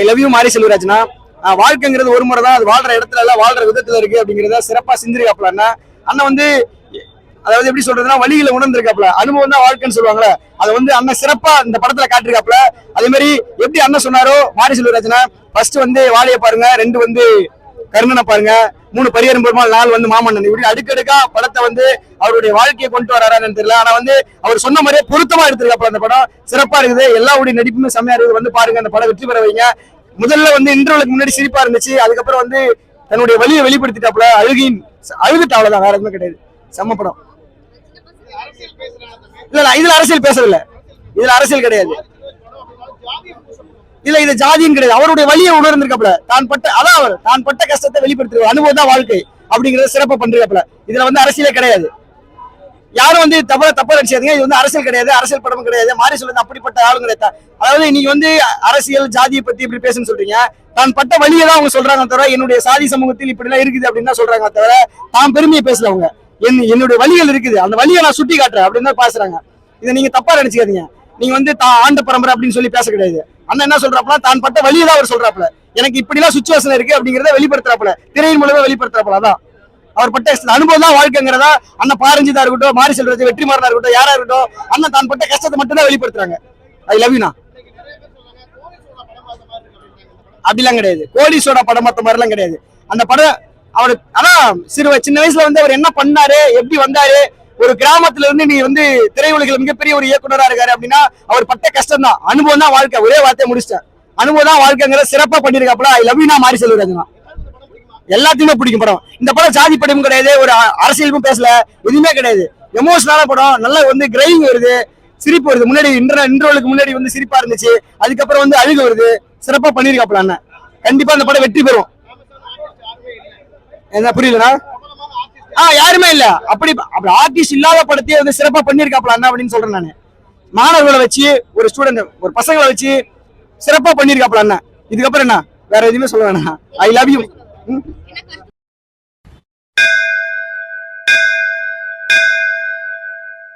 I love you மாரி செல்வராஜ்னா வாழ்க்கைங்கிறது ஒரு முறை தான் அது வாழ்ற இடத்துல எல்லாம் வாழ்ற விதத்துல இருக்கு அப்படிங்கிறத சிறப்பா செஞ்சிருக்காப்ல அண்ணா அண்ணன் வந்து அதாவது எப்படி சொல்றதுன்னா வழியில உணர்ந்திருக்காப்ல அனுபவம் தான் வாழ்க்கைன்னு சொல்லுவாங்கல்ல அதை வந்து அண்ணன் சிறப்பா இந்த படத்துல காட்டிருக்காப்ல அதே மாதிரி எப்படி அண்ணன் சொன்னாரோ மாரி செல்வராஜனா ஃபர்ஸ்ட் வந்து வாழைய பாருங்க ரெண்டு வந்து கருணனை பாருங்க மூணு பரியரும் பெருமாள் நாலு வந்து மாமன்னன் இப்படி அடுக்கடுக்கா படத்தை வந்து அவருடைய வாழ்க்கையை கொண்டு வராரான்னு தெரியல. ஆனா வந்து அவர் சொன்ன மாதிரியே பொருத்தமா எடுத்திருக்காப்ல அந்த படம். சிறப்பா இருக்குது. எல்லாருடைய நடிப்புமே செம்மையா இருக்குது. வந்து பாருங்க அந்த படம் வெற்றி பெற வைங்க. முதல்ல வந்து இன்டர்வலுக்கு முன்னாடி சிரிப்பா இருந்துச்சு. அதுக்கப்புறம் வந்து தன்னுடைய வழியை வெளிப்படுத்திட்டாப்ல அழுகின். அழுதுட்டு அவ்வளவுதான். வேற எதுவுமே கிடையாது. செம்ம படம். இல்ல இல்ல இதுல அரசியல் பேசல இதுல அரசியல் கிடையாது. இல்ல இது ஜாதியும் கிடையாது. அவருடைய வழியை உணர்ந்திருக்காப்ல தான் பட்ட அதான் அவர். தான் பட்ட கஷ்டத்தை வெளிப்படுத்துற அனுபவம் தான் வாழ்க்கை. அப்படிங்கறத சிறப்பா பண்றாப்ல இதுல வந்து அரசியலே கிடையாது. யாரும் வந்து தப்பா தப்பா நினைச்சாதீங்க இது வந்து அரசியல் கிடையாது அரசியல் படமும் கிடையாது. மாறி சொல்லுது அப்படிப்பட்ட ஆளுங்க கிடையாது அதாவது நீங்க வந்து அரசியல் ஜாதியை பத்தி இப்படி பேசுன்னு சொல்றீங்க. தான் பட்ட வழியை தான் அவங்க சொல்றாங்க தவிர என்னுடைய சாதி சமூகத்தில் இப்படி எல்லாம் இருக்குது அப்படின்னு தான் சொல்றாங்க தவிர தான் பெருமையை பேசல அவங்க. என் என்னுடைய வழிகள் இருக்குது. அந்த வழியை நான் சுட்டி காட்டுறேன் அப்படின்னு தான் பேசுறாங்க. இதை நீங்க தப்பா நினைச்சுக்காதீங்க. நீங்க வந்து தான் ஆண்ட பரம்பரை அப்படின்னு சொல்லி பேச கிடையாது. அண்ணன் என்ன சொல்றாப்ல தான் பட்ட வழியை தான் அவர் சொல்றாப்ல எனக்கு இப்படி எல்லாம் சுச்சுவேஷன் இருக்கு அப்படிங்கறத வெளிப்படுத்துறாப்ல திரையின் மூலமா வெளிப்படுத்துறாப்ல அதான். அவர் பட்ட அனுபவம் தான் வாழ்க்கைங்கிறதா அண்ணன் பாரஞ்சிதா இருக்கட்டும் மாரி செல்வராஜ் வெற்றிமாறனா இருக்கட்டும் யாரா இருக்கட்டும் அண்ணன் தான் பட்ட கஷ்டத்தை மட்டும் தான் வெளிப்படுத்துறாங்க ஐ லவ் யூனா அப்படிலாம் கிடையாது. கோடீஸ்வர படம் மத்த மாதிரிலாம் கிடையாது. அந்த படம் அவர் அதான் சிறு சின்ன வயசுல வந்து அவர் என்ன பண்ணாரு எப்படி வந்தாரு ஒரு கிராமத்துல இருந்து நீ வந்து திரையுலகில் மிகப்பெரிய ஒரு இயக்குனரா இருக்காரு அப்படின்னா அவர் பட்ட கஷ்டம் தான். அனுபவம் தான் வாழ்க்கை. ஒரே வார்த்தையை முடிச்சிட்டேன். அனுபவம் தான் வாழ்க்கைங்கிற சிறப்பா பண்ணிருக்காப்புல ஐ லவ் யூனா மாரி செல்வராஜனா எல்லாத்தையுமே பிடிக்கும் படம். இந்த படம் ஜாதி படமும் கிடையாது ஒரு அரசியலுக்கும் பேசல எதுவுமே கிடையாது. எமோஷனலான படம் நல்லா வந்து கிரைவிங் வருது சிரிப்பு வருது. முன்னாடி இன்டர் இன்டர்வலுக்கு முன்னாடி வந்து சிரிப்பா இருந்துச்சு அதுக்கப்புறம் வந்து அழுகு வருது. சிறப்பா பண்ணிருக்காப்ல அண்ணன். கண்டிப்பா அந்த படம் வெற்றி பெறும். என்ன புரியலண்ணா ஆஹ் யாருமே இல்ல. அப்படி அப்படி ஆர்டிஸ்ட் இல்லாத படத்தையே வந்து சிறப்பா பண்ணிருக்காப்ல அண்ணா அப்படின்னு சொல்றேன் நானு. மாணவர்களை வச்சு ஒரு ஸ்டூடெண்ட் ஒரு பசங்களை வச்சு சிறப்பா பண்ணிருக்காப்ல அண்ணன். இதுக்கப்புறம் என்ன? வேற எதுவுமே சொல்ல வேணாம். I love you